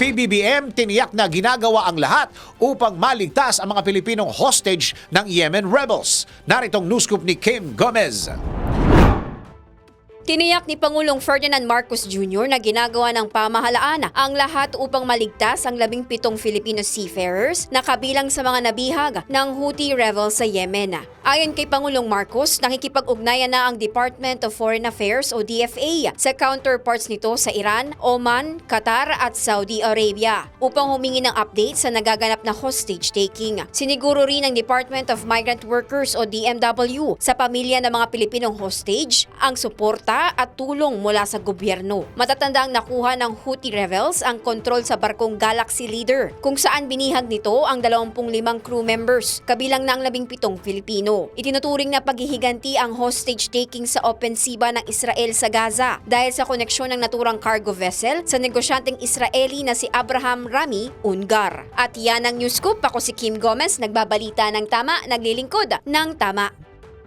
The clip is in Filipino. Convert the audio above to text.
PBBM tiniyak na ginagawa ang lahat upang maligtas ang mga Pilipinong hostage ng Yemen rebels. Naritong news scoop ni Kim Gomez. Tiniyak ni Pangulong Ferdinand Marcos Jr. na ginagawa ng pamahalaan ang lahat upang maligtas ang labing pitong Filipino seafarers na kabilang sa mga nabihag ng Houthi rebels sa Yemen. Ayon kay Pangulong Marcos, nakikipag-ugnayan na ang Department of Foreign Affairs o DFA sa counterparts nito sa Iran, Oman, Qatar at Saudi Arabia upang humingi ng update sa nagaganap na hostage taking. Siniguro rin ng Department of Migrant Workers o DMW sa pamilya ng mga Pilipinong hostage ang suporta at tulong mula sa gobyerno. Matatandang nakuha ng Houthi rebels ang kontrol sa barkong Galaxy Leader kung saan binihag nito ang 25 crew members, kabilang na ang 17 Filipino. Itinuturing na paghihiganti ang hostage taking sa opensiba ng Israel sa Gaza dahil sa koneksyon ng naturang cargo vessel sa negosyanteng Israeli na si Abraham Rami Ungar. At yan ang news scoop. Ako si Kim Gomez, nagbabalita ng tama, naglilingkod ng tama.